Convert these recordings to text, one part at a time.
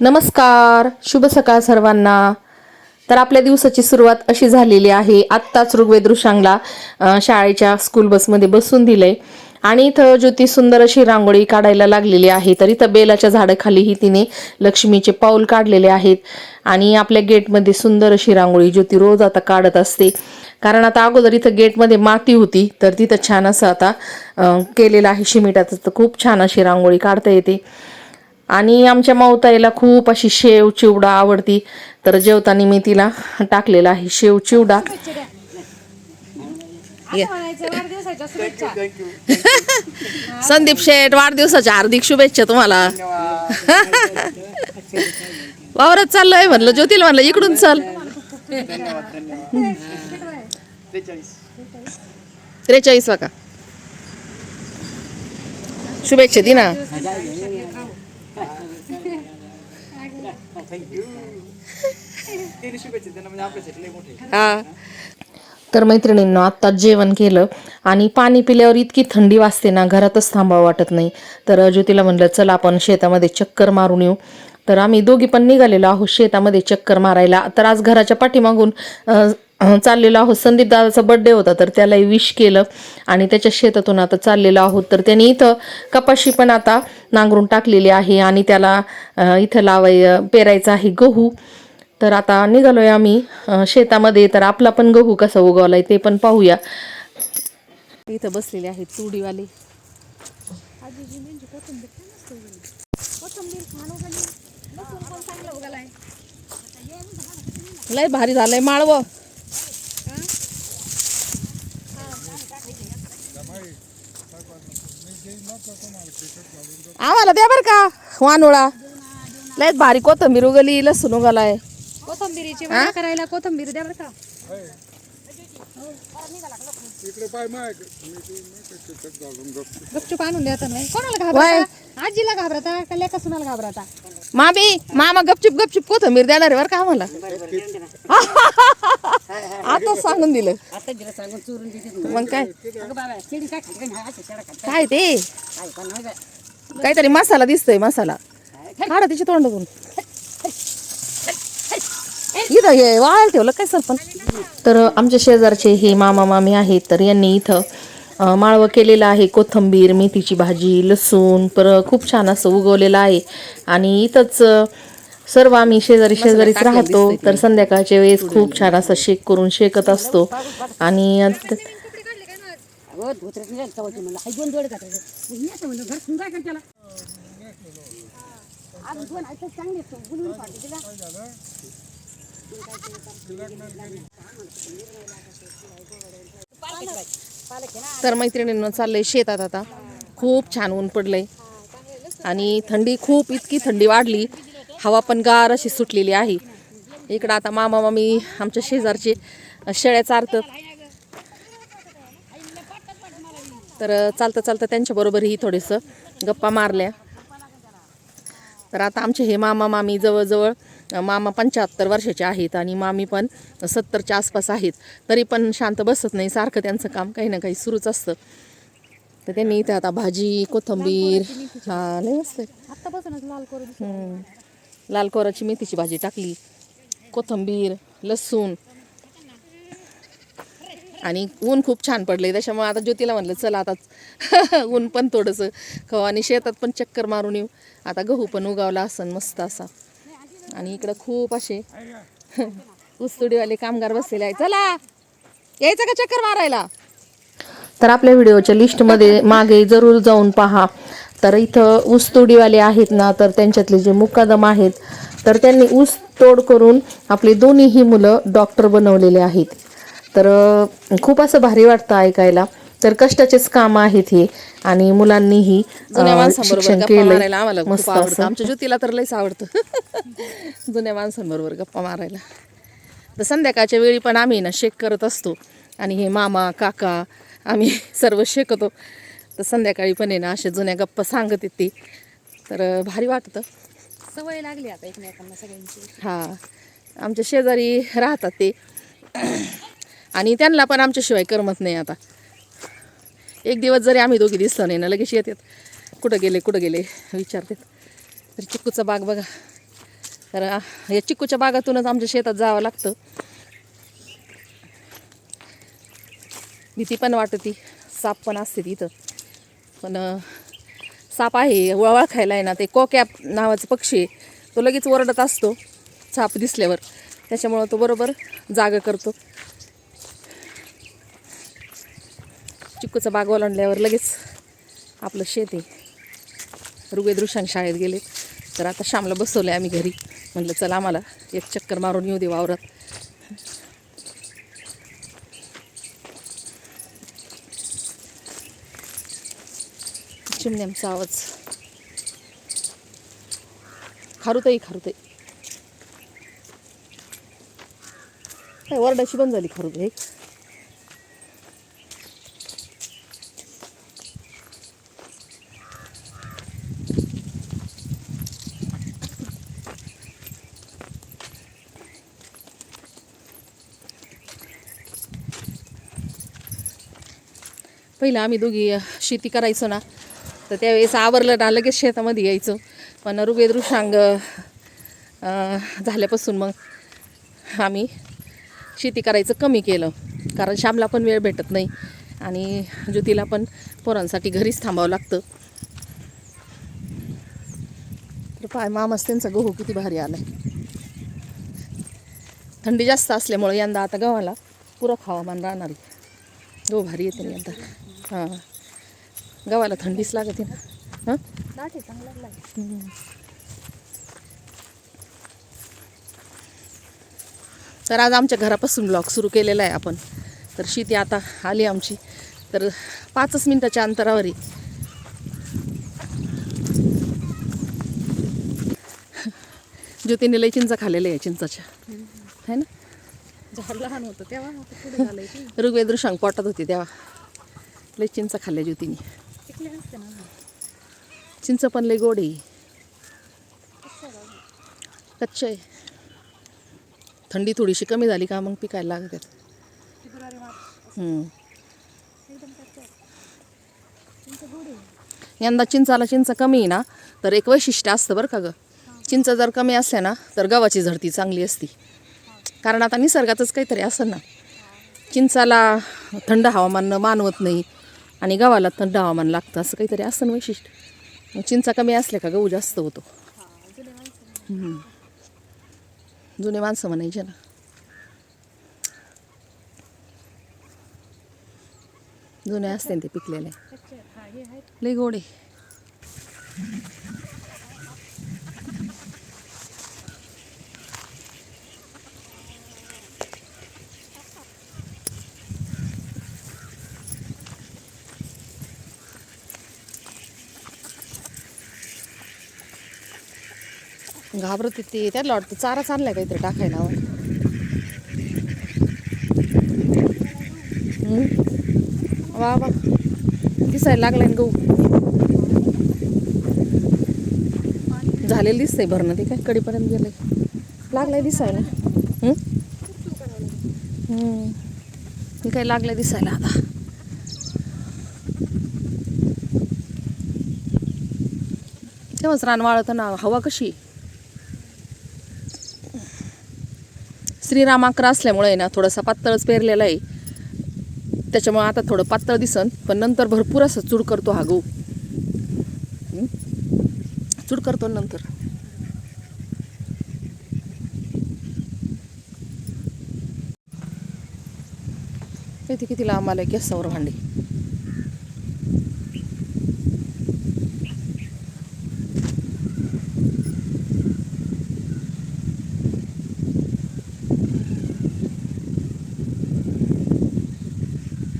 नमस्कार शुभ सकाळ सर्वांना. तर आपल्या दिवसाची सुरुवात अशी झालेली आहे. आत्ताच ऋग्वेद ऋषांगला शाळेच्या स्कूल बसमध्ये बसून दिले आणि इथं ज्योती सुंदर अशी रांगोळी काढायला लागलेली आहे. तर इथं बेलाच्या झाडाखालीही तिने लक्ष्मीचे पाऊल काढलेले आहेत. आणि आपल्या गेटमध्ये सुंदर अशी रांगोळी ज्योती रोज आता काढत असते. कारण आता अगोदर इथं गेटमध्ये माती होती. तर तिथं छान असं आता केलेलं आहे. शिमिटाचं तर खूप छान अशी रांगोळी काढता येते. आणि आमच्या माऊताईला खूप अशी शेव चिवडा आवडती. तर जेवताना मी तिला टाकलेला आहे शेव चिवडा. ये. संदीप शेठ वाढदिवसाच्या हार्दिक शुभेच्छा तुम्हाला. वावरात चाललोय म्हणलं ज्योतीला म्हणलं इकडून चल. त्रेचाळीस का? शुभेच्छा दि ना हा तर मैत्रिणींनो आत्ताच जेवण केलं आणि पाणी पिल्यावर इतकी थंडी वाजते ना घरातच थांबावं वाटत नाही. तर ज्योतीला म्हणलं चला आपण शेतामध्ये चक्कर मारून येऊ. तर आम्ही दोघी पण निघालेलो आहोत शेतामध्ये चक्कर मारायला. तर आज घराच्या पाठीमागून चाललेलो आहोत. संदीप दादाचा बड्डे होता तर त्यालाही विश केलं. आणि त्याच्या शेतातून आता चाललेलो आहोत. तर त्यांनी इथं कपाशी पण आता नांगरून टाकलेली आहे आणि त्याला इथं लावाय पेरायचं आहे गहू. तर आता निघालोय आम्ही शेतामध्ये. तर आपला पण गहू कसा उगवलाय ते पण पाहूया. इथं बसलेले आहेत तुडीवाले. लय भारी झालंय माळव. आम्हाला द्या बर का वानोळा. लय भारी कोथंबीर उगली लसूण उगलाय. कोथंबिरीची वडा करायला कोथंबीर द्या बरं का. गपचूप आणून द्या तर नाही कोणाला घाबरता? आजीला घाबरता का लेका सुनाला घाबरता? मामी मामा गपचिप गपचिप कोथंबीर देणार आहे बरं का आम्हाला? आता सांगून दिलं. आता दिलं सांगून चोरून दिली. मग काय? अगं बाबा शिडी काय खाते? नाही असं शेडा खाते काय ते? काय पण नाही बाय. काहीतरी मसाला दिसतोय मसाला. काढा तिच्या तोंडातून. इथं हे वाळ ठेवलं काय सर पण तर आमच्या शेजारचे हे मामा मामी आहेत तर यांनी इथं अं, माळवं केलेलं आहे कोथंबीर मेथीची भाजी लसूण पर खूप छान असं उगवलेलं आहे. आणि इथंच अं, सर्व आम्ही शेजारी शेजारीच राहतो तर संध्याकाळच्या वेळेस खूप छान असं शेक करून शेकत असतो. आणि तर मैत्रिणींना चाललंय शेतात आता. खूप छान ऊन पडलंय. आणि थंडी खूप इतकी थंडी वाढली. हवा पण गार अशी सुटलेली आहे. इकडं आता मामा मामी आमच्या शेजारचे शेळ्या चारतात. तर चालतं चालतं त्यांच्याबरोबरही थोडंसं गप्पा मारल्या. तर आता आमचे हे मामा मामी जवळजवळ मामा पंच्याहत्तर वर्षाचे आहेत आणि मामी पण सत्तरच्या आसपास आहेत. तरी पण शांत बसत नाही सारखं त्यांचं काम काही ना काही सुरूच असतं. तर त्यांनी इथे आता भाजी कोथंबीर हा लय. आत्तापासूनच लाल कोराची मेथीची भाजी टाकली कोथंबीर लसूण. आणि ऊन खूप छान पडले त्याच्यामुळे आता ज्योतीला म्हणलं चला आता ऊन पण थोडंसं खाऊ. आणि शेतात पण चक्कर मारून येऊ. आता गहू पण उगावला असन मस्त असा. आणि इकडं खूप असे ऊसतोडीवाले कामगार बसलेले आहे चला! यायचं का चक्कर मारायला? तर आपल्या व्हिडिओच्या लिस्टमध्ये मागे जरूर जाऊन पहा. तर इथं ऊसतोडीवाले आहेत ना तर त्यांच्यातले जे मुक्कादम आहेत तर त्यांनी ऊस तोड करून आपली दोन्हीही मुलं डॉक्टर बनवलेले आहेत. तर खूप असं भारी वाटतं ऐकायला. तर कष्टाचेच काम आहेत हे आणि मुलांनीही शिक्षण केलं मस्त असं. आमच्या ज्योतीला तर लयच आवडतं. जुन्या माणसांबरोबर गप्पा मारायला. तर संध्याकाळच्या वेळी पण आम्ही ना शेक करत असतो आणि हे मामा काका आम्ही सर्व शेकतो. तर संध्याकाळी पण आहे ना अशा जुन्या गप्पा सांगत येते. तर भारी वाटतं. सवय लागली आता एकमेकांना सगळ्यांची. हा. आमच्या शेजारी राहतात ते. आणि त्यांना पण आमच्याशिवाय करमत नाही आता. एक दिवस जरी आम्ही दोघी दिसलो नाही ना लगेच येतात. कुठं गेले कुठं गेले विचारतात. तर चिक्कूचा बाग बघा. तर या चिक्कूच्या बागातूनच आमच्या शेतात जावं लागतं. भीती पण वाटती साप पण असते तिथं. पण साप आहे वळवळ खायला आहे ना ते कोकॅप नावाचं पक्षी आहे. तो लगेच ओरडत असतो साप दिसल्यावर. त्याच्यामुळं तो बरोबर जागा करतो. चिक्कूचा बाग ओलांडल्यावर लगेच आपलं शेत आहे. ऋग्वेदृशांग शाळेत गेले. तर आता श्यामला बसवलं आहे आम्ही घरी. म्हटलं चला आम्हाला एक चक्कर मारून येऊ दे वावरात. चिमण्यांचा आवाज खारुताई खारुताई काय वरडाची बंद झाली खारुताई पहिलं आम्ही दोघी शेती करायचो ना तर त्यावेळेस आवरलं ना लगेच शेतामध्ये यायचं. पण ऋगवेदृशांग झाल्यापासून मग आम्ही शेती करायचं कमी केलं. कारण श्यामला पण वेळ भेटत नाही आणि ज्योतीला पण पोरांसाठी घरीच थांबावं लागतं. तर पाय मामाच त्यांचा गहू किती भारी आलाय. थंडी जास्त असल्यामुळे यंदा आता गव्हाला पुरक हवामान राहणार गहू भारी येते यंदा. हां. गव्हाला थंडीच लागते ना. हां. तर आज आमच्या घरापासून ब्लॉग सुरू केलेला आहे आपण. तर शेती आता आली आमची. तर पाचच मिनिटाच्या अंतरावर ज्योतीने लय चिंचा खाल्लेल्या आहे चिंचाच्या है ना? झाड लहान होतं तेव्हा आता पुढे झालंय ते. ऋग्वेद ऋषांग पोटात होती तेव्हा. लय चिंचा खाल्ल्या ज्योतीने. चिंच पण लय गोड कच्चं आहे थंडी थोडीशी कमी झाली का मग पिकायला लागतात. यंदा चिंचाला चिंच कमी आहे ना तर एक वैशिष्ट्य असतं बरं का गं. चिंच जर कमी असल्या ना तर गव्हाची झडती चांगली असती. कारण आता निसर्गातच काहीतरी असं ना. चिंचाला थंड हवामान मानवत नाही. आणि गावाला तर हवामान लागतं असं काहीतरी असतं ना वैशिष्ट्य. चिंचा कमी असल्या का गहू जास्त होतो? जुने माणसं म्हणायचे ना. जुने असते ना ते पिकलेले. लई गोडे घाबरत ते त्याला वाटतं चारा चाललाय काहीतरी टाकायला वा वा. दिसायला लागलाय ना गहू. झालेलं दिसतंय भरणं ते काय? कडीपर्यंत गेलंय. लागलाय दिसायला. हं? काय लागलंय दिसायला आता. तेव्हाच रान वाळतं ना हवा कशी? श्रीराम असल्यामुळे आहे ना थोडासा पातळच पेरलेला आहे. त्याच्यामुळे आता थोडं पातळ दिसन पण नंतर भरपूर असं चूड करतो हा गहू. चूड करतो नंतर. किती किती लांब आलंय केसावर भांडी.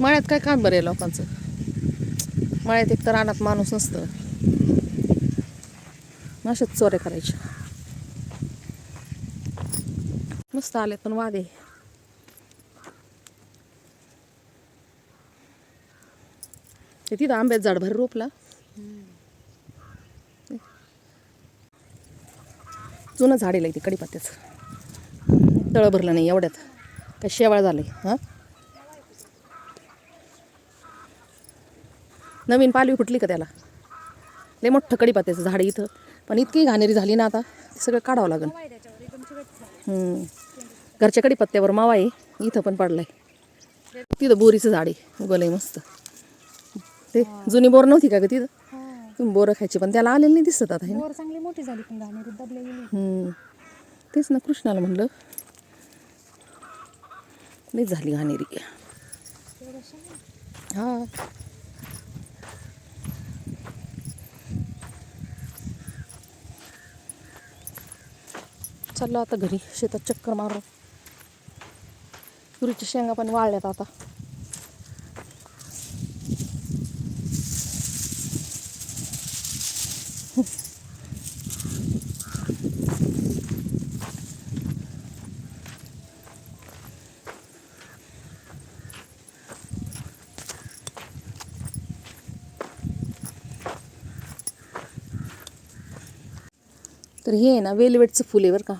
मळ्यात काय काम बरं आहे लोकांचं? मळ्यात एक तर रानात माणूस नसतं. अशाच चोऱ्या करायच्या. मस्त आले पण वादे. ते तिथं आंब्यात झाड भर रोपला. जुनं झाड आहे ते तळं भरलं नाही एवढ्यात. काय शेवाळ झालंय हां? नवीन पालवी फुटली का त्याला? लय मोठं कडीपत्त्याचं झाड इथं. पण इतकी घाणेरी झाली ना आता सगळं काढावं लागेल. हम्म. घरच्या कडीपत्त्यावर मावा आहे इथं पण पडलाय. तिथं बोरीचं झाड आहे उगवलंय मस्त. ते जुनी बोर नव्हती का ग तिथं? तुम्ही बोरं खायची पण त्याला आलेलं नाही दिसत आता बोर चांगली मोठी झाली पण. तेच ना कृष्णाला म्हणलं. नाही झाली घाणेरी. हा. चाललो आता घरी. शेतात चक्कर मारून. तुरीच्या शेंगा पण वाळल्यात आता. तर हे आहे ना वेलवेटचं फुल आहे बरं का.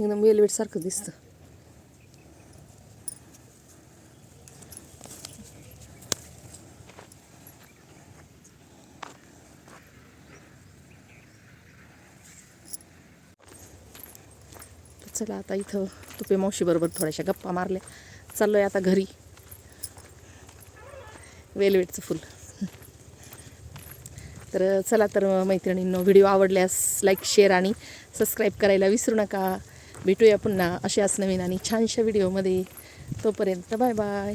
एकदम वेलवेटसारखं दिसतं. चला आता इथं तुपे मावशीबरोबर थोड्याशा गप्पा मारल्या. चाललोय आता घरी. वेलवेटचं फुल. तर चला तर मैत्रिणींनो व्हिडिओ आवडल्यास लाईक शेअर आणि सबस्क्राईब करायला विसरू नका. भेटूया पुन्हा अशाच नवीन आणि छानशा व्हिडिओमध्ये तोपर्यंत बाय बाय.